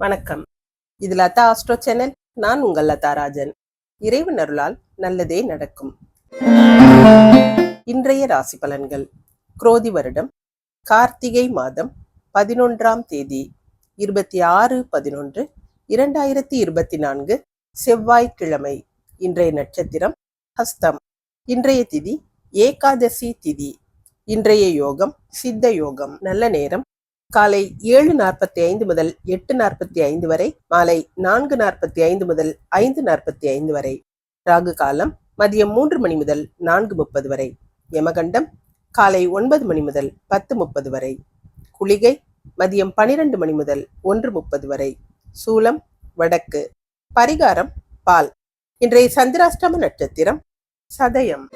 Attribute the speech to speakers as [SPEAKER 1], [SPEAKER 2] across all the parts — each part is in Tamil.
[SPEAKER 1] வணக்கம். இது லதா ஆஸ்ட்ரோ சேனல். நான் உங்கள் லதா ராஜன். இறைவன் அருளால் நல்லதே நடக்கும். இன்றைய ராசி பலன்கள். குரோதி வருடம் கார்த்திகை மாதம் பதினொன்றாம் தேதி இருபத்தி ஆறு பதினொன்று இரண்டாயிரத்தி இருபத்தி நான்கு செவ்வாய்க்கிழமை இன்றைய நட்சத்திரம் ஹஸ்தம். இன்றைய திதி ஏகாதசி திதி. இன்றைய யோகம் சித்த யோகம். நல்ல நேரம் காலை ஏழு நாற்பத்தி ஐந்து முதல் எட்டு நாற்பத்தி ஐந்து வரை மாலை நான்கு நாற்பத்தி ஐந்து முதல் ஐந்து நாற்பத்தி ஐந்து வரை. ராகு காலம் மதியம் மூன்று மணி முதல் நான்கு முப்பது வரை. யமகண்டம் காலை ஒன்பது மணி முதல் பத்து முப்பது வரை. குளிகை மதியம் பனிரெண்டு மணி முதல் ஒன்று முப்பது வரை. சூலம் வடக்கு. பரிகாரம் பால். இன்றைய சந்திராஷ்டம நட்சத்திரம் சதயம்.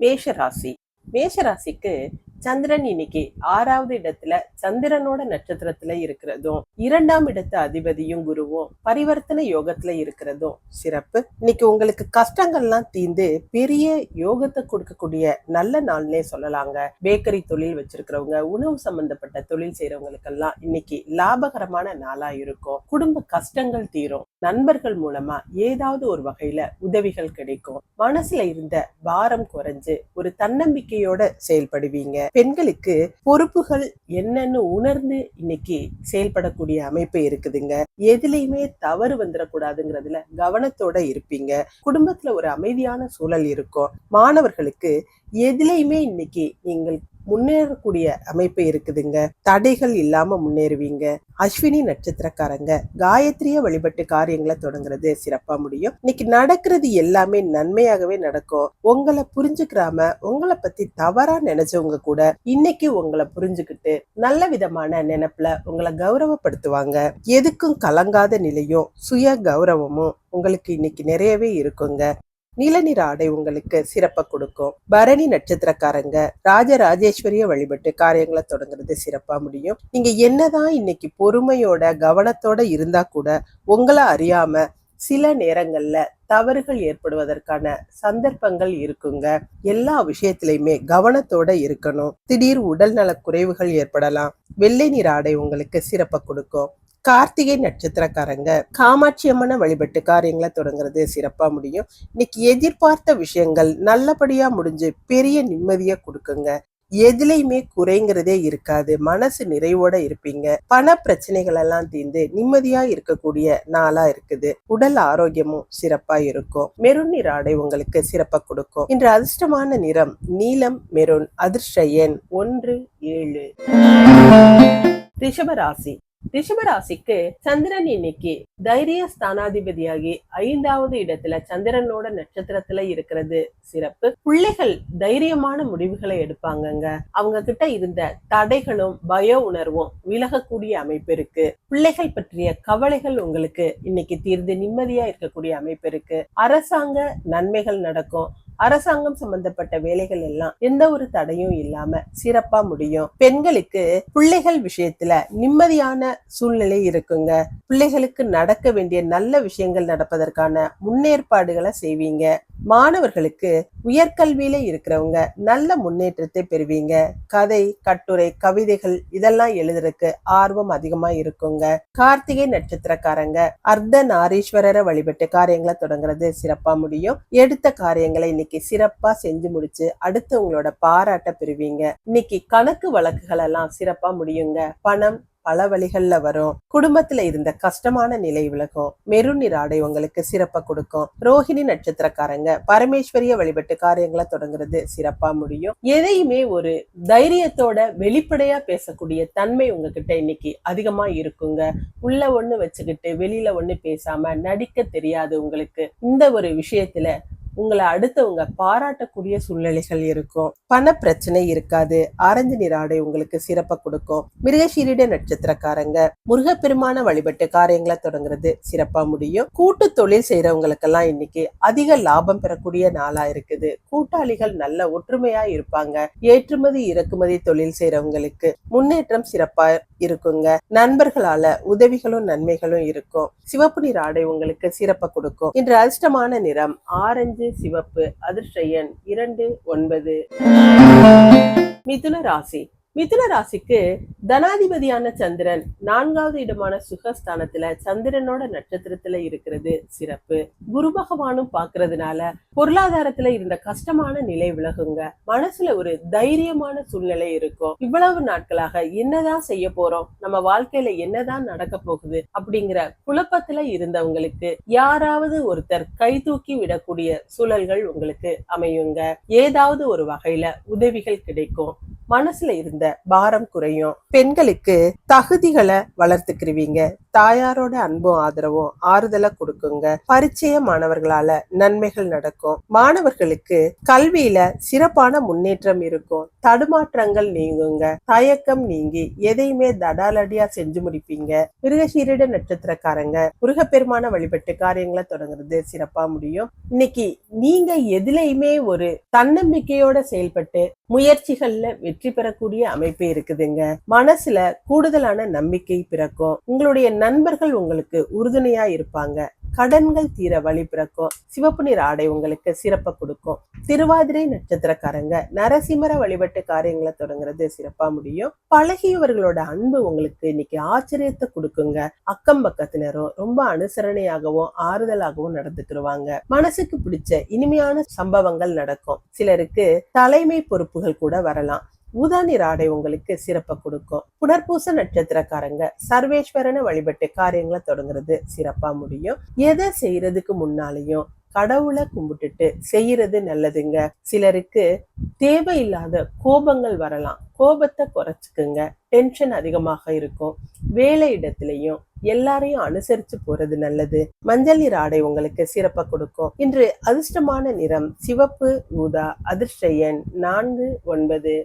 [SPEAKER 1] மேஷராசி. மேஷராசிக்கு சந்திரன் இன்னைக்கு ஆறாவது இடத்துல சந்திரனோட நட்சத்திரத்துல இருக்கிறதும் இரண்டாம் இடத்து அதிபதியும் குருவும் பரிவர்த்தனை யோகத்துல இருக்கிறதும் சிறப்பு. இன்னைக்கு உங்களுக்கு கஷ்டங்கள்லாம் தீந்து பெரிய யோகத்தை கொடுக்கக்கூடிய நல்ல நாள்னே சொல்லலாங்க. பேக்கரி தொழில் வச்சிருக்கிறவங்க உணவு சம்பந்தப்பட்ட தொழில் செய்யறவங்களுக்கெல்லாம் இன்னைக்கு லாபகரமான நாளா இருக்கும். குடும்ப கஷ்டங்கள் தீரும். நண்பர்கள் மூலமா ஏதாவது ஒரு வகையில உதவிகள் கிடைக்கும். மனசுல இருந்த பாரம் குறைஞ்சு ஒரு தன்னம்பிக்கையோட செயல்படுவீங்க. பெண்களுக்கு பொறுப்புகள் என்னன்னு உணர்ந்து இன்னைக்கு செயல்படக்கூடிய அமைப்பு இருக்குதுங்க. எதுலையுமே தவறு வந்துடக்கூடாதுங்கிறதுல கவனத்தோட இருப்பீங்க. குடும்பத்துல ஒரு அமைதியான சூழல் இருக்கும். மாணவர்களுக்கு எதுலையுமே இன்னைக்கு நீங்கள் முன்னேறக்கூடிய அமைப்பு இருக்குதுங்க. தடைகள் இல்லாம முன்னேறுவீங்க. அஸ்வினி நட்சத்திரக்காரங்க காயத்ரிய வழிபட்டு காரியங்களை தொடங்குறது சிறப்பா முடியும். இன்னைக்கு நடக்கிறது எல்லாமே நன்மையாகவே நடக்கும். உங்களை புரிஞ்சுக்கிறாம உங்களை பத்தி தவறா நினைச்சவங்க கூட இன்னைக்கு உங்களை புரிஞ்சுக்கிட்டு நல்ல விதமான நினைப்புல உங்களை கௌரவப்படுத்துவாங்க. எதுக்கும் கலங்காத நிலையும் சுய கௌரவமும் உங்களுக்கு இன்னைக்கு நிறையவே இருக்குங்க. நீலநிற ஆடை உங்களுக்கு சிறப்பை கொடுக்கும். பரணி நட்சத்திரக்காரங்க ராஜராஜேஸ்வரிய வழிபட்டு காரியங்களை தொடங்குறது சிறப்பா முடியும். நீங்க என்னதான் இன்னைக்கு பொறுமையோட கவனத்தோட இருந்தா கூட உங்களை அறியாம சில நேரங்கள்ல தவறுகள் ஏற்படுவதற்கான சந்தர்ப்பங்கள் இருக்குங்க. எல்லா விஷயத்திலையுமே கவனத்தோட இருக்கணும். திடீர் உடல்நல குறைவுகள் ஏற்படலாம். வெள்ளை நிற ஆடை உங்களுக்கு சிறப்பை கொடுக்கும். கார்த்திகை நட்சத்திரக்காரங்க. காமாட்சி அம்மனை வழிபட்டு காரியங்களை தொடங்குறது சிறப்பா முடியும். இன்னைக்கு எதிர்பார்த்த விஷயங்கள் நல்லபடியா முடிஞ்சு பெரிய நிம்மதியா கொடுக்குங்க. எதுலையுமே குறைங்கிறதே இருக்காது. மனசு நிறைவோட இருப்பீங்க. பண பிரச்சனைகள் எல்லாம் தீர்ந்து நிம்மதியா இருக்கக்கூடிய நாளா இருக்குது. உடல் ஆரோக்கியமும் சிறப்பா இருக்கும். மெருன் நிற ஆடை உங்களுக்கு சிறப்பா கொடுக்கும். இன்று அதிர்ஷ்டமான நிறம் நீலம் மெருன் அதிர்ஷ்ட எண் ஒன்று ஏழு. ரிஷபராசி ரிஷபராசிக்கு சந்திரன் இன்னைக்கு தைரிய ஸ்தானாதிபதியாகி ஐந்தாவது இடத்துல சந்திரனோட நட்சத்திரத்துல இருக்கிறது. சிறப்பு. பிள்ளைகள் தைரியமான முடிவுகளை எடுப்பாங்கங்க. அவங்க கிட்ட இருந்த தடைகளும் பய உணர்வும் விலகக்கூடிய அமைப்பு இருக்கு. பிள்ளைகள் பற்றிய கவலைகள் உங்களுக்கு இன்னைக்கு தீர்ந்து நிம்மதியா இருக்கக்கூடிய அமைப்பு இருக்கு. அரசாங்க நன்மைகள் நடக்கும். அரசாங்கம் சம்பந்தப்பட்ட வேலைகள் எல்லாம் எந்த ஒரு தடையும் இல்லாம சிறப்பா முடியும். பெண்களுக்கு பிள்ளைகள் விஷயத்துல நிம்மதியான சூழ்நிலை இருக்குங்க. பிள்ளைகளுக்கு நடக்க வேண்டிய நல்ல விஷயங்கள் நடப்பதற்கான முன்னேற்பாடுகளை செய்வீங்க. மாணவர்களுக்கு உயர்கல்வியில இருக்கிறவங்க நல்ல முன்னேற்றத்தை பெறுவீங்க. கதை கட்டுரை கவிதைகள் இதெல்லாம் எழுதுறதுக்கு ஆர்வம் அதிகமா இருக்குங்க. கார்த்திகை நட்சத்திரக்காரங்க அர்த்த நாரீஸ்வரரை வழிபட்டு காரியங்களை தொடங்குறது சிறப்பா முடியும். எடுத்த காரியங்களை இன்னைக்கு சிறப்பா செஞ்சு முடிச்சு அடுத்து உங்களோட பாராட்ட பெறுவீங்க. இன்னைக்கு கணக்கு வழக்குகள் எல்லாம் சிறப்பா முடியுங்க. பணம் பல வழிகள்ல வரும். குடும்பத்துல இருந்த கஷ்டமான நிலை விலகும். மெருன் நிற ஆடை உங்களுக்கு சிறப்பா கொடுக்கும். ரோஹிணி நட்சத்திரக்காரங்க பரமேஸ்வரிய வழிபட்டு காரியங்களை தொடங்குறது சிறப்பா முடியும். எதையுமே ஒரு தைரியத்தோட வெளிப்படையா பேசக்கூடிய தன்மை உங்ககிட்ட இன்னைக்கு அதிகமா இருக்குங்க. உள்ள ஒண்ணு வச்சுக்கிட்டு வெளியில ஒண்ணு பேசாம நடிக்க தெரியாது உங்களுக்கு. இந்த ஒரு விஷயத்துல உங்களை அடுத்தவங்க பாராட்டக்கூடிய சூழ்நிலைகள் இருக்கும். பண பிரச்சனை இருக்காது. ஆரஞ்சு நிற ஆடை உங்களுக்கு சிறப்பை கொடுக்கும். மிருகசீரிட நட்சத்திரக்காரங்க முருகப்பெருமான வழிபட்டு காரியங்களை தொடங்குறது சிறப்பா முடியும். கூட்டு தொழில் செய்யறவங்களுக்கெல்லாம் இன்னைக்கு அதிக லாபம் பெறக்கூடிய நாளா இருக்குது. கூட்டாளிகள் நல்ல ஒற்றுமையா இருப்பாங்க. ஏற்றுமதி இறக்குமதி தொழில் செய்யறவங்களுக்கு முன்னேற்றம் சிறப்பா இருக்குங்க. நண்பர்களால உதவிகளும் நன்மைகளும் இருக்கும். சிவப்பு நிற ஆடை உங்களுக்கு சிறப்பை கொடுக்கும். இன்று அதிர்ஷ்டமான நிறம் ஆரஞ்சு சிவப்பு அதிர்ஷயன் இரண்டு ஒன்பது. மிதுன ராசி. மிதுன ராசிக்கு தனாதிபதியான சந்திரன் நான்காவது இடமான சுகஸ்தானத்துல சந்திரனோட நட்சத்திரத்துல இருக்கிறது சிறப்பு. குரு பகவானும் பாக்குறதுனால பொருளாதாரத்துல இருந்த கஷ்டமான நிலை விலகுங்க. மனசுல ஒரு தைரியமான சூழ்நிலை இருக்கும். இவ்வளவு நாட்களாக என்னதான் செய்ய போறோம்? நம்ம வாழ்க்கையில என்னதான் நடக்க போகுது? அப்படிங்கிற குழப்பத்துல இருந்தவங்களுக்கு யாராவது ஒருத்தர் கை தூக்கி விடக்கூடிய சூழல்கள் உங்களுக்கு அமையுங்க. ஏதாவது ஒரு வகையில உதவிகள் கிடைக்கும். மனசுல இருந்த பாரம் குறையும். பெண்களுக்கு தகுதிகளை வளர்த்துக்கிருவீங்க. தாயாரோட அன்பும் ஆதரவும் ஆறுதலை கொடுக்குங்க. பரிச்சய மாணவர்களால நன்மைகள் நடக்கும். மாணவர்களுக்கு கல்வியில சிறப்பான முன்னேற்றம் இருக்கும். தடுமாற்றங்கள் நீங்குங்க. தயக்கம் நீங்கி எதையுமே தடாலடியா செஞ்சு முடிப்பீங்க. மிருகசீரிட நட்சத்திரக்காரங்க முருகப்பெருமான வழிபட்டு காரியங்களை தொடங்குறது சிறப்பா முடியும். இன்னைக்கு நீங்க எதுலையுமே ஒரு தன்னம்பிக்கையோட செயல்பட்டு முயற்சிகள்ல வெற்றி பெறக்கூடிய அமைப்பு இருக்குதுங்க. மனசுல கூடுதலான நம்பிக்கை பிறக்கும். உங்களுடைய நண்பர்கள் உங்களுக்கு உறுதுணையா இருப்பாங்க. கடன்கள் தீர வழி பிறக்கும். சிவப்பு நிற ஆடை உங்களுக்கு சிறப்பை கொடுக்கும். திருவாதிரை நட்சத்திரக்காரங்க நரசிம்மர வழிபட்டு காரியங்களை தொடங்குறது சிறப்பா முடியும். பழகியவர்களோட அன்பு உங்களுக்கு இன்னைக்கு ஆச்சரியத்தை கொடுக்குங்க. அக்கம் பக்கத்தினரும் ரொம்ப அனுசரணையாகவும் ஆறுதலாகவும் நடந்துக்கிடுவாங்க மனசுக்கு பிடிச்ச இனிமையான சம்பவங்கள் நடக்கும். சிலருக்கு தலைமை பொறுப்புகள் கூட வரலாம். ஊதா நிற ஆடை உங்களுக்கு சிறப்பை கொடுக்கும். புனர்பூச நட்சத்திரக்காரங்க சர்வேஸ்வரனை வழிபட்டு காரியங்களை தொடங்குறது சிறப்பா முடியும். எதை செய்யறதுக்கு முன்னாலேயும் கடவுளை கும்பிட்டுட்டு செய்யறது நல்லதுங்க. சிலருக்கு தேவையில்லாத கோபங்கள் வரலாம். கோபத்தை குறைச்சிக்குங்க. டென்ஷன் அதிகமாக இருக்கும். வேலை இடத்துலயும் எல்லாரையும் அனுசரிச்சு போறது நல்லது. மஞ்சள் நிற ஆடை உங்களுக்கு சிறப்பை கொடுக்கும். இன்று அதிர்ஷ்டமான நிறம் சிவப்பு ஊதா அதிர்ஷ்ட எண் நான்கு ஒன்பது.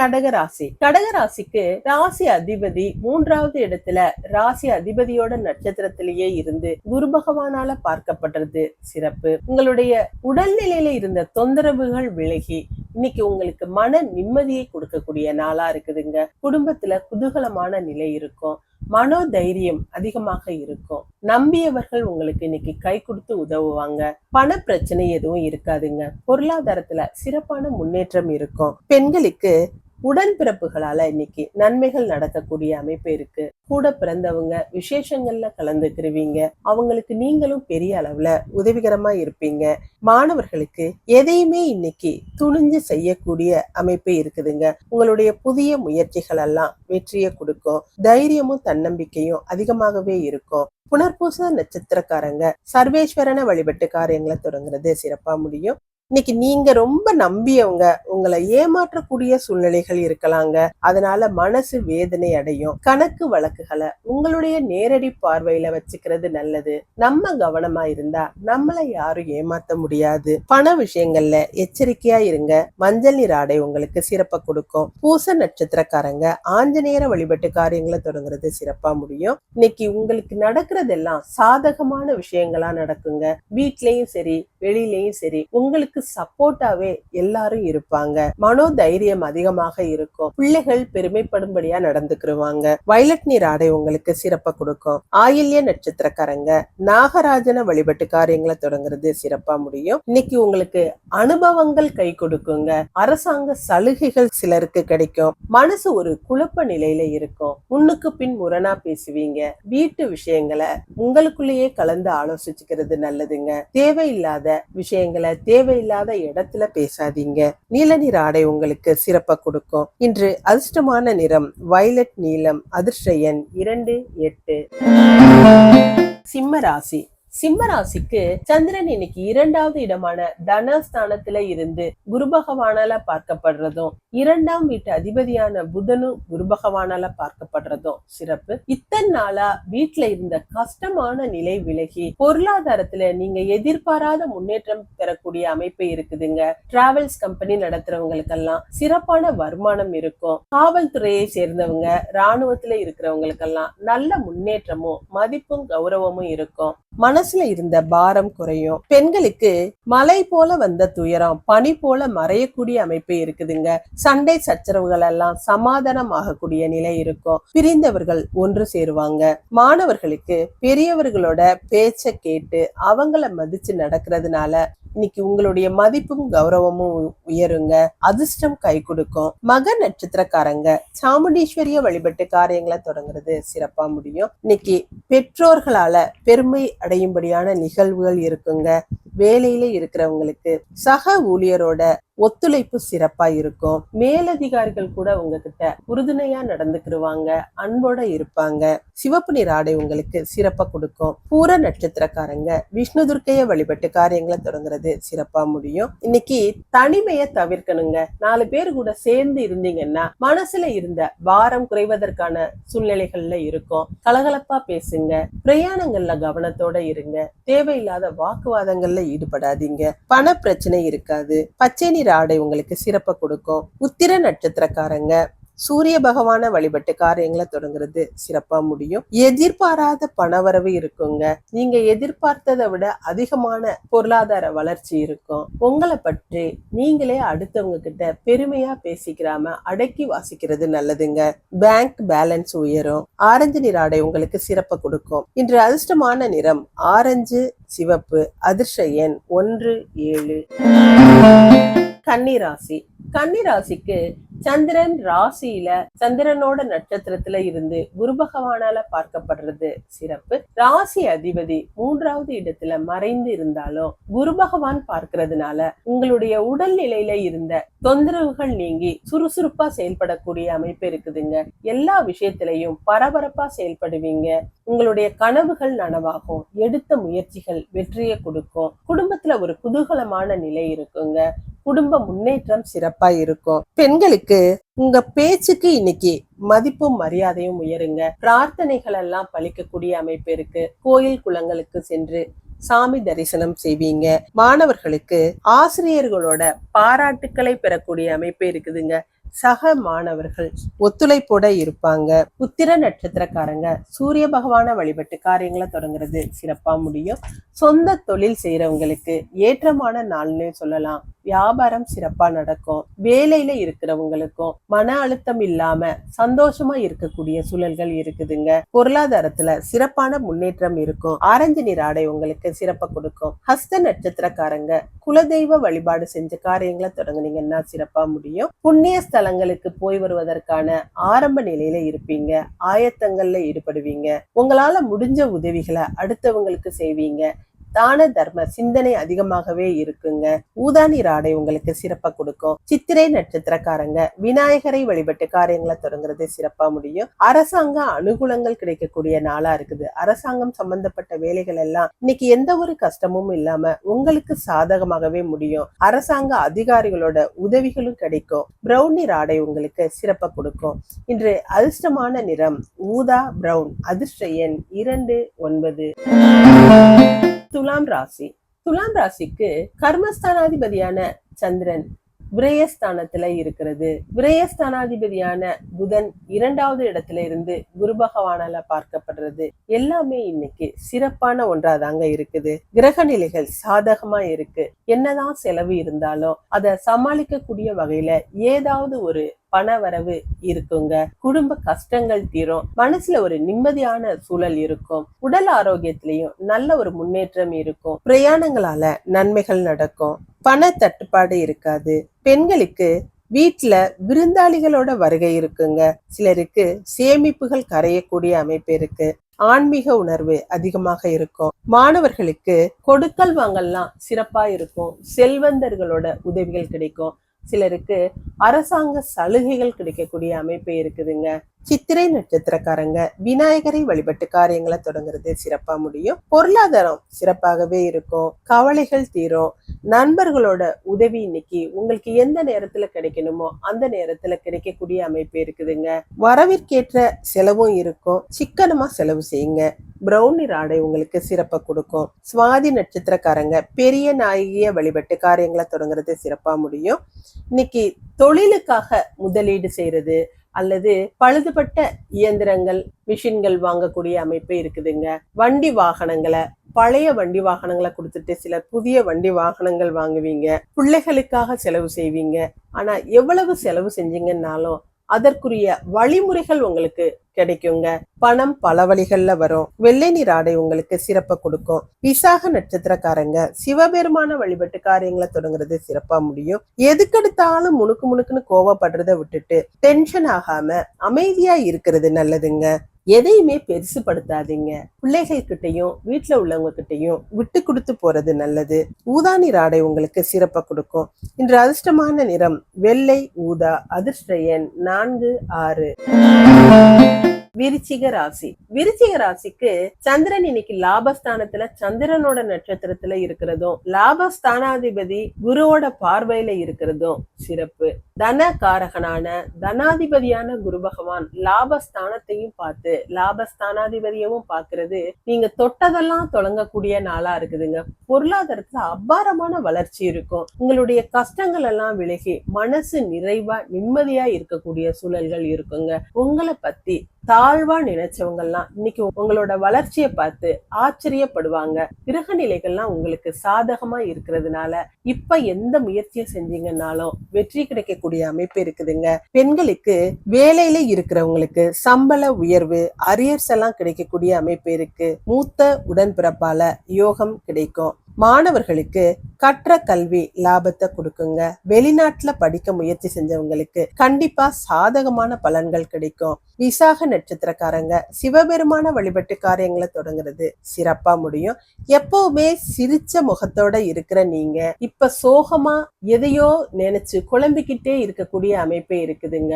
[SPEAKER 1] கடகராசி கடகராசிக்கு ராசி அதிபதி மூன்றாவது இடத்துல ராசி அதிபதியோட நட்சத்திரத்திலேயே இருந்து குரு பகவானால பார்க்கப்படுறது சிறப்பு. உங்களுடைய உடல்நிலையில இருந்த தொந்தரவுகள் விலகி இன்னைக்கு உங்களுக்கு மன நிம்மதியை கொடுக்கக்கூடிய நாளா இருக்குதுங்க. குடும்பத்துல குதூகலமான நிலை இருக்கும். மனோ தைரியம் அதிகமாக இருக்கும். நம்பியவர்கள் உங்களுக்கு இன்னைக்கு கை கொடுத்து உதவுவாங்க. பண பிரச்சனை எதுவும் இருக்காதுங்க. பொருளாதாரத்துல சிறப்பான முன்னேற்றம் இருக்கும். பெண்களுக்கு உடன்பிறப்புகளால இன்னைக்கு நன்மைகள் நடக்கக்கூடிய அமைப்பு இருக்கு. கூட பிறந்தவங்க விசேஷங்கள்ல கலந்துக்கிருவீங்க. அவங்களுக்கு நீங்களும் பெரிய அளவுல உதவிகரமா இருப்பீங்க. மாணவர்களுக்கு எதையுமே இன்னைக்கு துணிஞ்சு செய்யக்கூடிய அமைப்பு இருக்குதுங்க. உங்களுடைய புதிய முயற்சிகள் எல்லாம் வெற்றியை கொடுக்கும். தைரியமும் தன்னம்பிக்கையும் அதிகமாகவே இருக்கும். புனர்பூச நட்சத்திரக்காரங்க சர்வேஸ்வரனை வழிபட்டு காரியங்களை தொடங்குறது சிறப்பா முடியும். இன்னைக்கு நீங்க ரொம்ப நம்பியவங்க. உங்களை ஏமாற்றக்கூடிய சூழ்நிலைகள் இருக்கலாங்க. அதனால மனசு வேதனை அடையும். கணக்கு வழக்குகளை உங்களுடைய நேரடி பார்வையில வச்சுக்கிறது நல்லது. நம்ம கவனமா இருந்தா நம்மளை யாரும் ஏமாத்த முடியாது. பண விஷயங்கள்ல எச்சரிக்கையா இருங்க. மஞ்சள் நீர் ஆடை உங்களுக்கு சிறப்பை கொடுக்கும். பூச நட்சத்திரக்காரங்க ஆஞ்சநேயர வழிபட்டு காரியங்களை தொடங்குறது சிறப்பா முடியும். இன்னைக்கு உங்களுக்கு நடக்கிறதெல்லாம் சாதகமான விஷயங்களா நடக்குங்க. வீட்லயும் சரி வெளியிலயும் சரி உங்களுக்கு சப்போர்ட்டாவே எல்லாரும் இருப்பாங்க. மனோ தைரியம் அதிகமாக இருக்கும். பிள்ளைகள் பெருமைப்படும்படியா நடந்துக்கிருவாங்க. வயலட் நீர் ஆடை உங்களுக்கு சிறப்பை கொடுக்கும். ஆயில்ய நட்சத்திரக்காரங்க நாகராஜன வழிபட்டு காரியங்களை தொடங்குறது சிறப்பா முடியும். இன்னைக்கு உங்களுக்கு அனுபவங்கள் கை கொடுக்குங்க. அரசாங்க சலுகைகள் சிலருக்கு கிடைக்கும். மனசு ஒரு குழப்ப நிலையில இருக்கும். முன்னுக்கு பின் முரணா பேசுவீங்க. வீட்டு விஷயங்களை உங்களுக்குள்ளேயே கலந்து ஆலோசிச்சுக்கிறது நல்லதுங்க. தேவையில்லாத விஷயங்களை தேவையில்லாத இல்லாத இடத்துல பேசாதீங்க. நீல நிற ஆடை உங்களுக்கு சிறப்பை கொடுக்கும். இன்று அதிர்ஷ்டமான நிறம் வயலட் நீலம் அதிர்ஷ்ட எண் இரண்டு எட்டு. சிம்ம ராசி. சிம்மராசிக்கு சந்திரன் இன்னைக்கு இரண்டாவது இடமான தனஸ்தானத்துல இருந்து குரு பகவானால பார்க்கப்படுறதும் இரண்டாம் வீட்டு அதிபதியான புதனும் குரு பகவானால பார்க்கப்படுறதும் சிறப்பு. இத்தனை நாளா வீட்டுல இருந்த கஷ்டமான நிலை விலகி பொருளாதாரத்துல நீங்க எதிர்பாராத முன்னேற்றம் பெறக்கூடிய அமைப்பு இருக்குதுங்க. டிராவல்ஸ் கம்பெனி நடத்துறவங்களுக்கெல்லாம் சிறப்பான வருமானம் இருக்கும். காவல்துறையை சேர்ந்தவங்க ராணுவத்துல இருக்கிறவங்களுக்கெல்லாம் நல்ல முன்னேற்றமும் மதிப்பும் கௌரவமும் இருக்கும். மனசுல இருந்த பாரம் குறையும். பெண்களுக்கு மலை போல வந்த துயரம் பனி போல மறையக்கூடிய அமைப்பு இருக்குதுங்க. சண்டை சச்சரவுகள் எல்லாம் சமாதானம் ஆகக்கூடிய நிலை இருக்கும். பிரிந்தவர்கள் ஒன்று சேருவாங்க. மாணவர்களுக்கு பெரியவர்களோட பேச்ச கேட்டு அவங்கள மதிச்சு நடக்கிறதுனால இன்னைக்கு உங்களுடைய மதிப்பும் கௌரவமும் உ- உயருங்க. அதிர்ஷ்டம் கை கொடுக்கும். மக நட்சத்திரக்காரங்க சாமுண்டீஸ்வரிய வழிபட்டு காரியங்களை தொடங்குறது சிறப்பா முடியும். இன்னைக்கு பெற்றோர்களால பெருமை அடையும்படியான நிகழ்வுகள் இருக்குங்க. வேலையில இருக்கிறவங்களுக்கு சக ஊழியரோட ஒத்துழைப்பு சிறப்பா இருக்கும். மேலதிகாரிகள் கூட உங்ககிட்ட உறுதுணையா நடந்துக்கிடுவாங்க அன்போட இருப்பாங்க. சிவப்பு நிற ஆடை உங்களுக்கு சிறப்பா கொடுக்கும். பூர நட்சத்திரக்காரங்க விஷ்ணு துர்க்கைய வழிபட்டு காரியங்களை தொடங்குறது சிறப்பா முடியும். இன்னைக்கு தனிமையை தவிர்க்கணுங்க. நாலு பேர் கூட சேர்ந்து இருந்தீங்கன்னா மனசுல இருந்த பாரம் குறைவதற்கான சூழ்நிலைகள்ல இருக்கும். கலகலப்பா பேசுங்க. பிரயாணங்கள்ல கவனத்தோட இருங்க. தேவையில்லாத வாக்குவாதங்கள்ல ஈடுபடாதீங்க. பண பிரச்சனை இருக்காது. பச்சை நிற ஆடை உங்களுக்கு சிறப்பை கொடுக்கும். உத்திர நட்சத்திரக்காரங்க சூரிய பகவான வழிபட்டு காரியங்களை தொடங்குறது சிறப்பா முடியும். எதிர்பாராத பணவரவு இருக்குங்க. நீங்க எதிர்பார்த்ததை விட அதிகமான பொருளாதார வளர்ச்சி இருக்கும். உங்களை பற்றி நீங்களே அடுத்தவங்க கிட்ட பெருமையா பேசிக்கிறாம அடக்கி வாசிக்கிறது நல்லதுங்க. பேங்க் பேலன்ஸ் உயரும். ஆரஞ்சு நிற ஆடை உங்களுக்கு சிறப்பை கொடுக்கும். இன்று அதிர்ஷ்டமான நிறம் ஆரஞ்சு சிவப்பு அதிர்ஷ எண் ஒன்று ஏழு. கன்னிராசி. கன்னிராசிக்கு சந்திரன் ராசியில சந்திரனோட நட்சத்திரத்துல இருந்து குரு பகவானால பார்க்கப்படுறது சிறப்பு. ராசி அதிபதி மூன்றாவது இடத்துல மறைந்து இருந்தாலும் குரு பகவான் பார்க்கறதுனால உங்களுடைய உடல் நிலையில இருந்த தொந்தரவுகள் நீங்கி சுறுசுறுப்பா செயல்படக்கூடிய அமைப்பு இருக்குதுங்க. எல்லா விஷயத்திலையும் பரபரப்பா செயல்படுவீங்க. உங்களுடைய கனவுகள் நனவாகும். எடுத்த முயற்சிகள் வெற்றியை கொடுக்கும். குடும்பத்துல ஒரு குதூகலமான நிலை இருக்குங்க. குடும்ப முன்னேற்றம் சிறப்பா இருக்கும். பெண்களுக்கு உங்க பேச்சுக்கு இன்னைக்கு மதிப்பும் மரியாதையும் உயருங்க. பிரார்த்தனைகள் எல்லாம் பழிக்கக்கூடிய அமைப்பு இருக்கு. கோயில் குளங்களுக்கு சென்று சாமி தரிசனம் செய்வீங்க. மாணவர்களுக்கு ஆசிரியர்களோட பாராட்டுக்களை பெறக்கூடிய அமைப்பு இருக்குதுங்க. சக மாணவர்கள் ஒத்துழைப்போட இருப்பாங்க. உத்திர நட்சத்திரக்காரங்க சூரிய பகவான வழிபட்டு காரியங்களை தொடங்குறது சிறப்பா முடியும். சொந்த தொழில் செய்யறவங்களுக்கு ஏற்றமான நாள்னு சொல்லலாம். வியாபாரம் சிறப்பா நடக்கும். வேலையில இருக்கிறவங்களுக்கும் மன அழுத்தம் இல்லாம சந்தோஷமா இருக்கக்கூடிய சூழல்கள் இருக்குதுங்க. பொருளாதாரத்துல சிறப்பான முன்னேற்றம் இருக்கும். ஆரஞ்சு நிற ஆடை உங்களுக்கு சிறப்பை கொடுக்கும். ஹஸ்த நட்சத்திரக்காரங்க குலதெய்வ வழிபாடு செஞ்ச காரியங்களை தொடங்குனீங்கன்னா சிறப்பா முடியும். புண்ணிய ஸ்தலங்களுக்கு போய் வருவதற்கான ஆரம்ப நிலையில இருப்பீங்க. ஆயத்தங்கள்ல ஈடுபடுவீங்க. உங்களால முடிஞ்ச உதவிகளை அடுத்தவங்களுக்கு செய்வீங்க. தான தர்ம சிந்தனை அதிகமாகவே இருக்குங்க. ஊதாநீர் ஆடை உங்களுக்கு சிறப்பா கொடுக்கும். சித்திரை நட்சத்திரக்காரங்க விநாயகரை வழிபட்டு காரியங்களை தொடங்குறது சிறப்பா முடியும். அரசாங்க அனுகூலங்கள் கிடைக்கக்கூடிய நாளா இருக்குது. அரசாங்கம் சம்பந்தப்பட்ட வேலைகள் எல்லாம் இன்னைக்கு எந்த ஒரு கஷ்டமும் இல்லாம உங்களுக்கு சாதகமாகவே முடியும். அரசாங்க அதிகாரிகளோட உதவிகளும் கிடைக்கும். பிரவுன் நிற ஆடை உங்களுக்கு சிறப்பா கொடுக்கும். இன்று அதிர்ஷ்டமான நிறம் ஊதா பிரவுன் அதிர்ஷ்ட எண் இரண்டு ஒன்பது. துலாம் ராசி. துலாம் ராசிக்கு கர்மஸ்தானாதிபதியான சந்திரன் விரயஸ்தானத்துல இருக்கிறது. விரயஸ்தானாதிபதியான புதன் இரண்டாவது இடத்துல இருந்து குரு பகவானால பார்க்கப்படுறது. எல்லாமே இன்னைக்கு சிறப்பான ஒன்றாதாங்க இருக்குது. கிரக நிலைகள் சாதகமா இருக்கு. என்னதான் செலவு இருந்தாலும் அதை சமாளிக்கக்கூடிய வகையில ஏதாவது ஒரு பண வரவு இருக்குங்க. குடும்ப கஷ்டங்கள் தீரும். மனசுல ஒரு நிம்மதியான சூழல் இருக்கும். உடல் ஆரோக்கியத்திலையும் நல்ல ஒரு முன்னேற்றம் இருக்கும். பிரயாணங்களால நன்மைகள் நடக்கும். பண தட்டுப்பாடு இருக்காது. பெண்களுக்கு வீட்டுல விருந்தாளிகளோட வருகை இருக்குங்க. சிலருக்கு சேமிப்புகள் கரையக்கூடிய அமைப்பு இருக்கு. ஆன்மீக உணர்வு அதிகமாக இருக்கும். மாணவர்களுக்கு கொடுக்கல் வாங்கல்லாம் சிறப்பா இருக்கும். செல்வந்தர்களோட உதவிகள் கிடைக்கும். சிலருக்கு அரசாங்க சலுகைகள் கிடைக்கக்கூடிய அமைப்பு இருக்குதுங்க. சித்திரை நட்சத்திரக்காரங்க விநாயகரை வழிபட்டு காரியங்களை தொடங்குறது சிறப்பா முடியும். பொருளாதாரம் சிறப்பாகவே இருக்கும். கவலைகள் தீரும். நண்பர்களோட உதவி இன்னைக்கு உங்களுக்கு எந்த நேரத்துல கிடைக்கணுமோ அந்த நேரத்துல கிடைக்கக்கூடிய அமைப்பு இருக்குதுங்க. வரவிற்கேற்ற செலவும் இருக்கும். சிக்கனமா செலவு செய்யுங்க. பிரௌனி ஆடை உங்களுக்கு சிறப்பை கொடுக்கும். சுவாதி நட்சத்திரக்காரங்க பெரிய நாயகிய வழிபட்டு காரியங்களை தொடங்குறது சிறப்பா முடியும். இன்னைக்கு தொழிலுக்காக முதலீடு செய்யறது அல்லது பழுதுபட்ட இயந்திரங்கள் மிஷின்கள் வாங்கக்கூடிய அமைப்பு இருக்குதுங்க. வண்டி வாகனங்களை பழைய வண்டி வாகனங்களை கொடுத்துட்டு சில புதிய வண்டி வாகனங்கள் வாங்குவீங்க. பிள்ளைகளுக்காக செலவு செய்வீங்க. ஆனா எவ்வளவு செலவு செஞ்சீங்கன்னாலும் அதற்குரிய வழிமுறைகள் உங்களுக்கு கிடைக்குங்க. பணம் பல வழிகள்ல வரும். வெள்ளை நீர் ஆடை உங்களுக்கு சிறப்பை கொடுக்கும். விசாக நட்சத்திரக்காரங்க சிவபெருமான வழிபட்டு காரியங்களை தொடங்குறது சிறப்பா முடியும். எதுக்கெடுத்தாலும் முணுக்கு முணுக்குன்னு கோவப்படுறத விட்டுட்டு டென்ஷன் ஆகாம அமைதியா இருக்கிறது நல்லதுங்க. எதையுமே பெருசுபடுத்தாதீங்க. பிள்ளைகள் கிட்டயும் வீட்டுல உள்ளவங்க கிட்டயும் விட்டு கொடுத்து போறது நல்லது. ஊதா ஆடை உங்களுக்கு சிறப்பை கொடுக்கும். இன்று அதிர்ஷ்டமான நிறம் வெள்ளை ஊதா அதிர்ஷ்ட எண் நான்கு ஆறு. விருச்சிக ராசி. விருச்சிக ராசிக்கு சந்திரன் இன்னைக்கு லாபஸ்தானத்துல சந்திரனோட நட்சத்திரத்துல இருக்கிறதும் லாபஸ்தானாதிபதி குருவோட பார்வையில இருக்கிறதும் சிறப்பு. தன காரகனான தனாதிபதியான குரு பகவான் லாபஸ்தானத்தையும் பார்த்து லாபஸ்தானாதிபதியவும் பார்க்கறது. நீங்க தொட்டதெல்லாம் தொடங்கக்கூடிய நாளா இருக்குதுங்க. பொருளாதாரத்துல அபாரமான வளர்ச்சி இருக்கும். உங்களுடைய கஷ்டங்கள் எல்லாம் விலகி மனசு நிறைவா நிம்மதியா இருக்கக்கூடிய சூழல்கள் இருக்குங்க. உங்களை பத்தி தாழ்வா நினைச்சவங்கெல்லாம் இன்னைக்கு உங்களோட வளர்ச்சியை பார்த்து ஆச்சரியப்படுவாங்க. கிரக நிலைகள்லாம் உங்களுக்கு சாதகமா இருக்கிறதுனால இப்ப எந்த முயற்சியை செஞ்சீங்கன்னாலும் வெற்றி கிடைக்கக்கூடிய அமைப்பு இருக்குதுங்க. பெண்களுக்கு வேலையில இருக்கிறவங்களுக்கு சம்பள உயர்வு அரியர்ஸ் எல்லாம் கிடைக்கக்கூடிய அமைப்பு இருக்கு. மூத்த உடன்பிறப்பால யோகம் கிடைக்கும். மாணவர்களுக்கு கற்ற கல்வி லாபத்தை கொடுக்குங்க. வெளிநாட்டுல படிக்க முயற்சி செஞ்சவங்களுக்கு கண்டிப்பா சாதகமான பலன்கள் கிடைக்கும். விசாக நட்சத்திரக்காரங்க சிவபெருமான வழிபட்டு காரியங்களை தொடங்குறது சிறப்பா முடியும். எப்பவுமே சிரிச்ச முகத்தோட இருக்கிற நீங்க. இப்ப சோகமா எதையோ நினைச்சு குழம்பிக்கிட்டே இருக்கக்கூடிய அமைப்பே இருக்குதுங்க.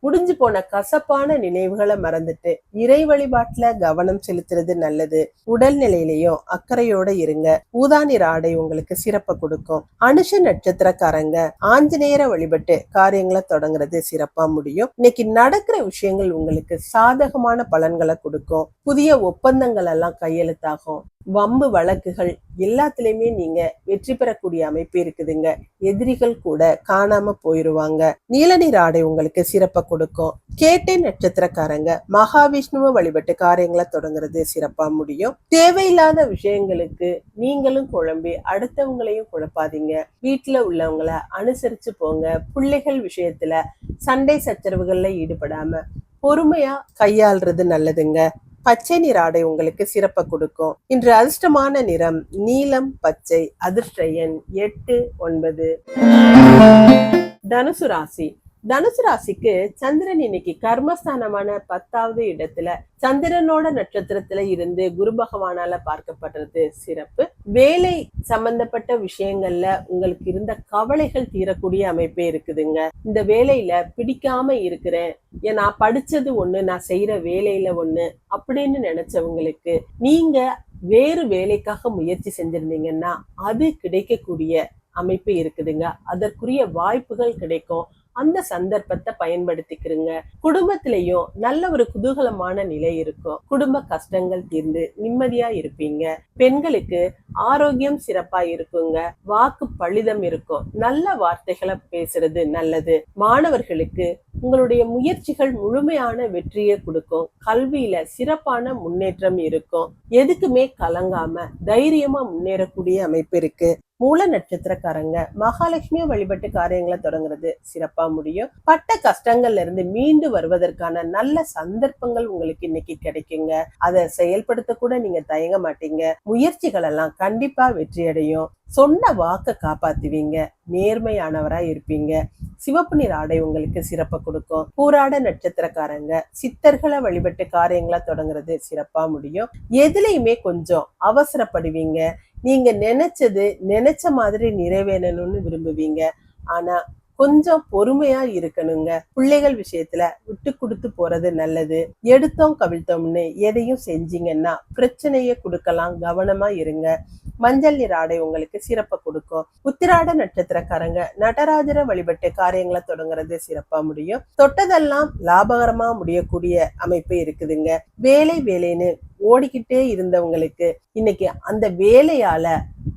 [SPEAKER 1] முடிஞ்சு போன கசப்பான நினைவுகளை மறந்துட்டு இறை வழிபாட்டுல கவனம் செலுத்துறது நல்லது. உடல் நிலையிலையும் அக்கறையோட இருங்க. ஊதானிர் ஆடை உங்களுக்கு சிறப்பை கொடுக்கும். அனுஷ நட்சத்திரக்காரங்க ஆஞ்சநேயரை வழிபட்டு காரியங்களை தொடங்குறது சிறப்பா முடியும். இன்னைக்கு நடக்கிற விஷயங்கள் உங்களுக்கு சாதகமான பலன்களை கொடுக்கும். புதிய ஒப்பந்தங்கள் எல்லாம் கையெழுத்தாகும். வம்பு வழக்குகள் எல்லாத்துலயுமே நீங்க வெற்றி பெறக்கூடிய அமைப்பு இருக்குதுங்க. எதிரிகள் கூட காணாம போயிருவாங்க. நீலநீர் ஆடை உங்களுக்கு சிறப்பை கொடுக்கும். கேட்டை நட்சத்திரக்காரங்க மகாவிஷ்ணுவை வழிபட்டு காரியங்களை தொடங்குறது சிறப்பா முடியும். தேவையில்லாத விஷயங்களுக்கு நீங்களும் குழம்பி அடுத்தவங்களையும் குழப்பாதீங்க. வீட்டுல உள்ளவங்களை அனுசரிச்சு போங்க. பிள்ளைகள் விஷயத்துல சண்டை சச்சரவுகள்ல ஈடுபடாம பொறுமையா கையாள்றது நல்லதுங்க. பச்சை நிற ஆடை உங்களுக்கு சிறப்பை கொடுக்கும். இன்று அதிர்ஷ்டமான நிறம் நீலம் பச்சை அதிர்ஷ்ட எண் எட்டு ஒன்பது. தனுசு ராசி. தனுசு ராசிக்கு சந்திரன் இன்னைக்கு கர்மஸ்தானமான பத்தாவது இடத்துல சந்திரனோட நட்சத்திரத்துல இருந்து குரு பகவானால பார்க்கப்படுறது சிறப்பு. வேலை சம்பந்தப்பட்ட விஷயங்கள்ல உங்களுக்கு இருந்த கவலைகள் தீரக்கூடிய அமைப்பே இருக்குதுங்க. இந்த வேலையில பிடிக்காம இருக்கிறேன். ஏன் நான் படிச்சது ஒண்ணு நான் செய்யற வேலையில ஒண்ணு அப்படின்னு நினைச்சவங்களுக்கு நீங்க வேறு வேலைக்காக முயற்சி செஞ்சிருந்தீங்கன்னா அது கிடைக்கக்கூடிய அமைப்பு இருக்குதுங்க. அதற்குரிய வாய்ப்புகள் கிடைக்கும். அந்த சந்தர்ப்பத்தை பயன்படுத்திக்கிறங்க. குடும்பத்திலையும் நல்ல ஒரு குதூகலமான நிலை இருக்கும். குடும்ப கஷ்டங்கள் தீர்ந்து நிம்மதியா இருப்பீங்க. பெண்களுக்கு ஆரோக்கியம் சிறப்பா இருக்குங்க. வாக்கு பழிதம் இருக்கும். நல்ல வார்த்தைகளை பேசுறது நல்லது. மாணவர்களுக்கு உங்களுடைய முயற்சிகள் முழுமையான வெற்றியை கொடுக்கும். கல்வியில சிறப்பான முன்னேற்றம் இருக்கும். எதுக்குமே கலங்காம தைரியமா முன்னேறக்கூடிய அமைப்பு இருக்கு. மூல நட்சத்திரக்காரங்க மகாலட்சுமியை வழிபட்டு காரியங்களை தொடங்குறது சிறப்பா முடியும். பட்ட கஷ்டங்கள்ல இருந்து மீண்டு வருவதற்கான நல்ல சந்தர்ப்பங்கள் உங்களுக்கு இன்னைக்கு கிடைக்குங்க. அதை செயல்படுத்த கூட நீங்க தயங்க மாட்டீங்க. முயற்சிகள் எல்லாம் கண்டிப்பா வெற்றி அடையும் சொன்ன வாக்கை காப்பாத்துவீங்க. நேர்மையானவரா இருப்பீங்க. சிவப்பு நிற ஆடை உங்களுக்கு சிறப்பை கொடுக்கும். பூராட நட்சத்திரக்காரங்க சித்தர்களை வழிபட்டு காரியங்களா தொடங்குறது சிறப்பா முடியும். எதுலையுமே கொஞ்சம் அவசரப்படுவீங்க. நீங்க நினைச்சது நினைச்ச மாதிரி நிறைவேறணும்னு விரும்புவீங்க. ஆனா கொஞ்சம் பொறுமையா இருக்கணுங்க. பிள்ளைகள் விஷயத்துல விட்டு கொடுத்து போறது நல்லது. எடுத்தோம் கவிழ்த்தோம்னு எதையும் செஞ்சீங்கன்னா பிரச்சனையை கொடுக்கலாம். கவனமா இருங்க. மஞ்சள் நிற ஆடை உங்களுக்கு சிறப்பை கொடுக்கும். உத்திராட நட்சத்திரக்காரங்க நடராஜரை வழிபட்டு காரியங்களை தொடங்குறது சிறப்பா முடியும். தொட்டதெல்லாம் லாபகரமா முடியக்கூடிய அமைப்பு இருக்குதுங்க. வேலை வேலைன்னு ஓடிக்கிட்டே இருந்தவங்களுக்கு இன்னைக்கு அந்த வேலையால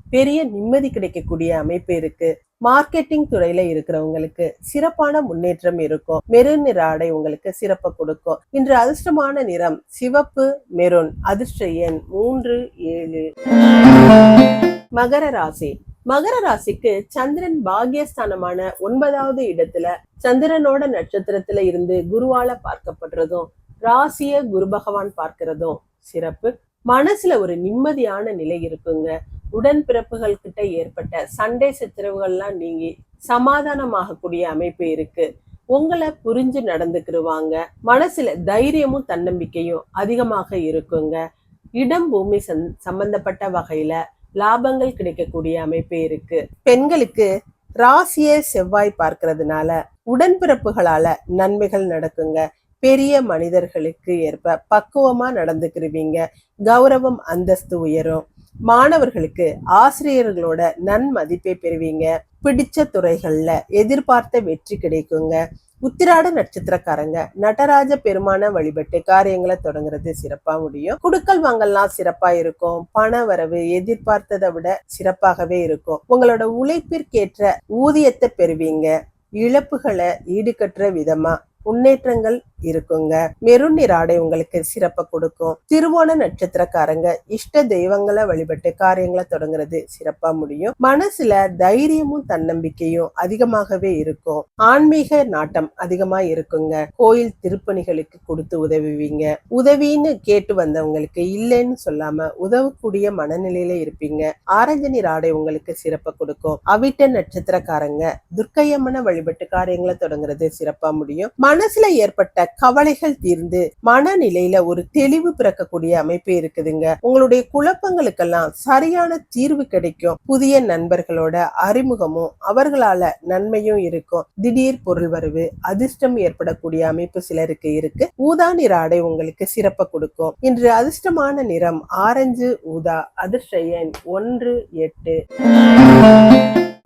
[SPEAKER 1] பெரிய நிம்மதி கிடைக்கக்கூடிய அமைப்பு இருக்கு. மார்க்கெட்டிங் துறையில இருக்கிறவங்களுக்கு சிறப்பான முன்னேற்றம் இருக்கும். மெரூன் நிற ஆடை உங்களுக்கு சிறப்பை கொடுக்கும். இன்று அதிர்ஷ்டமான நிறம் சிவப்பு மெரூன். அதிர்ஷ்ட எண் மூன்று ஏழு. மகர ராசி. மகர ராசிக்கு சந்திரன் பாகியஸ்தானமான ஒன்பதாவது இடத்துல சந்திரனோட நட்சத்திரத்துல இருந்து குருவால பார்க்கப்படுறதும் ராசிய குரு பகவான் பார்க்கிறதும் சிறப்பு. மனசுல ஒரு நிம்மதியான நிலை இருக்குங்க. உடன்பிறப்புகள் கிட்ட ஏற்பட்ட சண்டை சச்சரவுகள்லாம் நீங்கி சமாதானமாகக்கூடிய அமைப்பு இருக்கு. உங்களை புரிஞ்சு நடந்துக்கிருவாங்க. மனசுல தைரியமும் தன்னம்பிக்கையும் அதிகமாக இருக்குங்க. இடம் பூமி சந் சம்பந்தப்பட்ட வகையில லாபங்கள் கிடைக்கக்கூடிய அமைப்பு இருக்கு. பெண்களுக்கு ராசியை செவ்வாய் பார்க்கறதுனால உடன்பிறப்புகளால நன்மைகள் நடக்குங்க. பெரிய மனிதர்களுக்கு ஏற்ப பக்குவமா நடந்துக்கிருவீங்க. கௌரவம் அந்தஸ்து உயரும். மாணவர்களுக்கு ஆசிரியர்களோட நன்மதிப்பை பெறுவீங்க. பிடிச்ச துறைகள்ல எதிர்பார்த்த வெற்றி கிடைக்குங்க. உத்திராட நட்சத்திரக்காரங்க நடராஜ பெருமான வழிபட்டு காரியங்களை தொடங்குறது சிறப்பா முடியும். குடுக்கல் வாங்கல்லாம் சிறப்பா இருக்கும். பண வரவு எதிர்பார்த்ததை விட சிறப்பாகவே இருக்கும். உங்களோட உழைப்பிற்கேற்ற ஊதியத்தை பெறுவீங்க. இழப்புகளை ஈடுகட்டுற விதமா முன்னேற்றங்கள் இருக்குங்க. மெருன் நிற ஆடை உங்களுக்கு சிறப்பை கொடுக்கும். திருவோண நட்சத்திரக்காரங்க இஷ்ட தெய்வங்களை வழிபட்டு காரியங்களை தொடங்குறது சிறப்பா முடியும். மனசுல தைரியமும் தன்னம்பிக்கையும் அதிகமாகவே இருக்கும். ஆன்மீக நாட்டம் அதிகமா இருக்குங்க. கோயில் திருப்பணிகளுக்கு கொடுத்து உதவுவீங்க. உதவின்னு கேட்டு வந்தவங்களுக்கு இல்லைன்னு சொல்லாம உதவக்கூடிய மனநிலையில இருப்பீங்க. ஆரஞ்சு நிற ஆடை உங்களுக்கு சிறப்பை கொடுக்கும். அவிட்ட நட்சத்திரக்காரங்க துர்க்கையம்மனை வழிபட்டு காரியங்களை தொடங்குறது சிறப்பா முடியும். மனசுல ஏற்பட்ட கவலைகள் தீர்ந்து மனநிலையில ஒரு தெளிவு பிறக்கக்கூடிய அமைப்பு இருக்குதுங்க. உங்களுடைய குழப்பங்களுக்கெல்லாம் சரியான தீர்வு கிடைக்கும். புதிய நண்பர்களோட அறிமுகமும் அவர்களால நன்மையும் இருக்கும். திடீர் பொருள் வரவு அதிர்ஷ்டம் ஏற்படக்கூடிய அமைப்பு சிலருக்கு இருக்கு. ஊதா நிற ஆடை உங்களுக்கு சிறப்பை கொடுக்கும். இன்று அதிர்ஷ்டமான நிறம் ஆரஞ்சு ஊதா அதிர்ஷ்ட எண் ஒன்று எட்டு.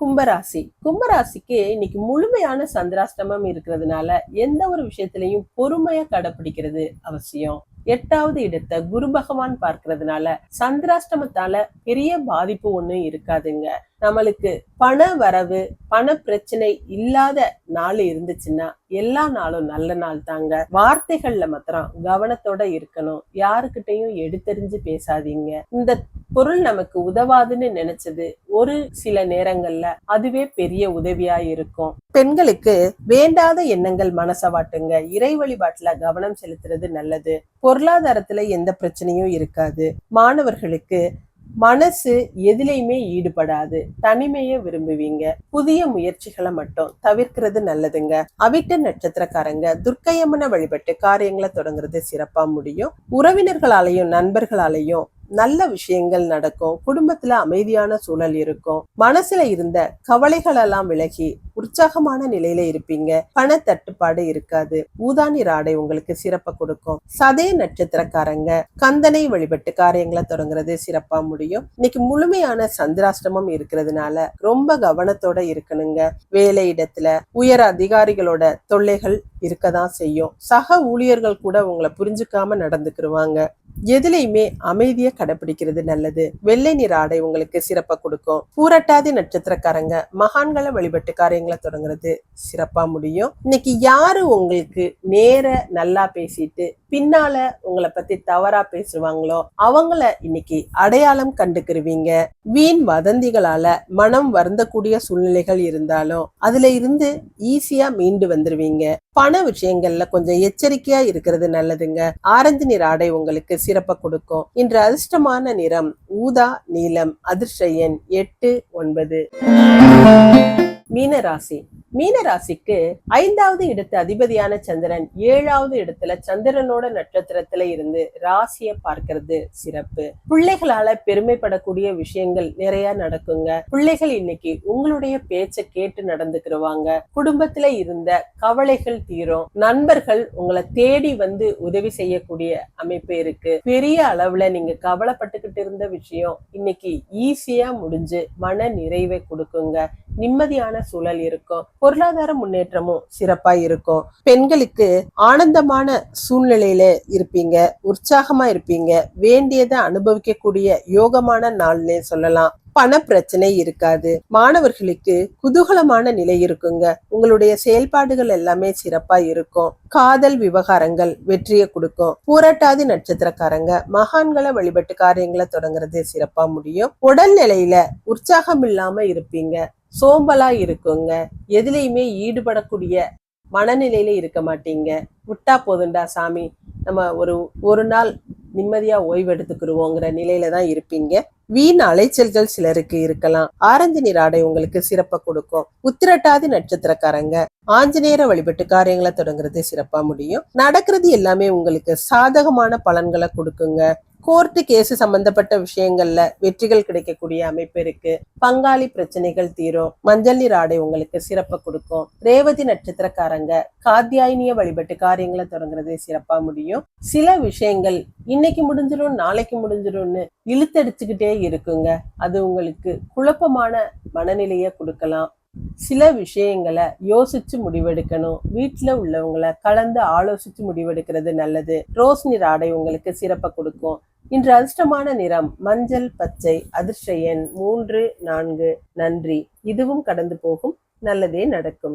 [SPEAKER 1] கும்பராசி. கும்பராசிக்கு இன்னைக்கு முழுமையான சந்திராஷ்டமம் இருக்கிறதுனால எந்த ஒரு விஷயத்திலையும் பொறுமையா கடைபிடிக்கிறது அவசியம். எட்டாவது இடத்தை குரு பகவான் பார்க்கறதுனால சந்திராஷ்டமத்தால பெரிய பாதிப்பு ஒண்ணும் இருக்காதுங்க. நம்மளுக்கு பண வரவு பண பிரச்சனை இல்லாத நாள் இருந்துச்சுன்னா எல்லா நாளும் நல்ல நாள் தாங்க. வார்த்தைகள்ல மாத்திரம் கவனத்தோட இருக்கணும். யாருக்கிட்டையும் எடுத்தெறிஞ்சு பேசாதீங்க. இந்த பொருள் நமக்கு உதவாதுன்னு நினைச்சது ஒரு சில நேரங்கள்ல அதுவே பெரிய உதவியா இருக்கும். பெண்களுக்கு வேண்டாத எண்ணங்கள் மனச வாட்டுங்க. இறை வழிபாட்டுல கவனம் செலுத்துறது நல்லது. பொருளாதாரத்துல எந்த பிரச்சனையும் இருக்காது. மாணவர்களுக்கு மனசு எதுலையுமே ஈடுபடாது. தனிமையை விரும்புவீங்க. புதிய முயற்சிகளை மட்டும் தவிர்க்கிறது நல்லதுங்க. அவிட்ட நட்சத்திரக்காரங்க துர்க்கையம்மனை வழிபட்டு காரியங்களை தொடங்குறது சிறப்பா முடியும். உறவினர்களாலையும் நண்பர்களாலையும் நல்ல விஷயங்கள் நடக்கும். குடும்பத்துல அமைதியான சூழல் இருக்கும். மனசுல இருந்த கவலைகள் எல்லாம் விலகி உற்சாகமான நிலையில இருப்பீங்க. பண தட்டுப்பாடு இருக்காது. ஊதானி ராடை உங்களுக்கு சிறப்பை கொடுக்கும். சதய நட்சத்திரக்காரங்க கந்தனை வழிபட்டு காரியங்களை தொடங்குறது சிறப்பா முடியும். இன்னைக்கு முழுமையான சந்திராஷ்டமம் இருக்கிறதுனால ரொம்ப கவனத்தோட இருக்கணுங்க. வேலை இடத்துல உயர் அதிகாரிகளோட தொல்லைகள் இருக்கதான் செய்யும். சக ஊழியர்கள் கூட உங்களை புரிஞ்சுக்காம நடந்துக்கிருவாங்க. எதுலையுமே அமைதியை கடைபிடிக்கிறது நல்லது. வெள்ளை நிற ஆடை உங்களுக்கு சிறப்பா கொடுக்கும். பூரட்டாதி நட்சத்திரக்காரங்க மகான்களை வழிபட்டு காரியங்களை தொடங்குறது சிறப்பா முடியும். இன்னைக்கு யாரு உங்களுக்கு நேர நல்லா பேசிட்டு பின்னால உங்களை பத்தி தவறா பேசுவாங்களோ அவங்கள இன்னைக்கு அடையாளம் கண்டுக்கிருவீங்க. வீண் வதந்திகளால மனம் வருந்தக்கூடிய சூழ்நிலைகள் இருந்தாலும் அதுல இருந்து ஈஸியா மீண்டு வந்துருவீங்க. பண விஷயங்கள்ல கொஞ்சம் எச்சரிக்கையா இருக்கிறது நல்லதுங்க. ஆரஞ்சு நிற ஆடை உங்களுக்கு சிறப்பை கொடுக்கும். இன்று அதிர்ஷ்டமான நிறம் ஊதா நீலம் அதிர்ஷ்ட எண் எட்டு ஒன்பது. மீனராசி. மீனராசிக்கு ஐந்தாவது இடத்து அதிபதியான சந்திரன் ஏழாவது இடத்துல சந்திரனோட நட்சத்திரத்துல இருந்து ராசியை பார்க்கறது சிறப்பு. பிள்ளைகளால பெருமைப்படக்கூடிய விஷயங்கள் நிறைய நடக்குங்க. பிள்ளைகள் இன்னைக்கு உங்களுடைய பேச்சை கேட்டு நடந்துக்கிருவாங்க. குடும்பத்துல இருந்த கவலைகள் தீரும். நண்பர்கள் உங்களை தேடி வந்து உதவி செய்யக்கூடிய அமைப்பு இருக்கு. பெரிய அளவுல நீங்க கவலைப்பட்டுக்கிட்டு இருந்த விஷயம் இன்னைக்கு ஈஸியா முடிஞ்சு மன நிறைவை கொடுக்குங்க. நிம்மதியான சூழல் இருக்கும். பொருளாதார முன்னேற்றமும் சிறப்பா இருக்கும். பெண்களுக்கு ஆனந்தமான சூழ்நிலையில இருப்பீங்க உற்சாகமா இருப்பீங்க. வேண்டியதை அனுபவிக்கக்கூடிய யோகமான நாள்னே சொல்லலாம். பண பிரச்சனை இருக்காது. மாணவர்களுக்கு குதூகலமான நிலை இருக்குங்க. உங்களுடைய செயல்பாடுகள் எல்லாமே சிறப்பா இருக்கும். காதல் விவகாரங்கள் வெற்றியை கொடுக்கும். பூரட்டாதி நட்சத்திரக்காரங்க மகான்களை வழிபட்டு காரியங்களை தொடங்குறது சிறப்பா முடியும். உடல் நிலையில உற்சாகம் இல்லாம இருப்பீங்க. சோம்பலா இருக்குங்க. எதுலையுமே ஈடுபடக்கூடிய மனநிலையில இருக்க மாட்டீங்க. விட்டா போதுண்டா சாமி. நம்ம ஒரு ஒரு நாள் நிம்மதியா ஓய்வு எடுத்துக்கிடுவோங்கிற நிலையில தான் இருப்பீங்க. வீண் அலைச்சல்கள் சிலருக்கு இருக்கலாம். ஆரஞ்சு நீராடை உங்களுக்கு சிறப்பை கொடுக்கும். உத்திரட்டாதி நட்சத்திரக்காரங்க ஆஞ்சநேயர வழிபட்டு காரியங்களை தொடங்குறது சிறப்பா முடியும். நடக்கிறது எல்லாமே உங்களுக்கு சாதகமான பலன்களை கொடுக்குங்க. கோர்ட்டு கேஸு சம்பந்தப்பட்ட விஷயங்கள்ல வெற்றிகள் கிடைக்கக்கூடிய அமைப்பு இருக்கு. பங்காளி பிரச்சனைகள் தீரும். மஞ்சள் நீர் ஆடை உங்களுக்கு சிறப்பை கொடுக்கும். ரேவதி நட்சத்திரக்காரங்க காத்தியாயினிய வழிபட்டு காரியங்களை தொடங்குறதே சிறப்பா முடியும். சில விஷயங்கள் இன்னைக்கு முடிஞ்சிடும் நாளைக்கு முடிஞ்சிடும்னு இழுத்தடிச்சுக்கிட்டே இருக்குங்க. அது உங்களுக்கு குழப்பமான மனநிலையை கொடுக்கலாம். சில விஷயங்களை யோசிச்சு முடிவெடுக்கணும். வீட்டுல உள்ளவங்களை கலந்து ஆலோசிச்சு முடிவெடுக்கிறது நல்லது. ரோஸ் நீர் ஆடை உங்களுக்கு சிறப்பை கொடுக்கும். இன்று அதிர்ஷ்டமான நிறம் மஞ்சள் பச்சை அதிர்ஷ்ட எண் மூன்று நான்கு. நன்றி. இதுவும் கடந்து போகும். நல்லதே நடக்கும்.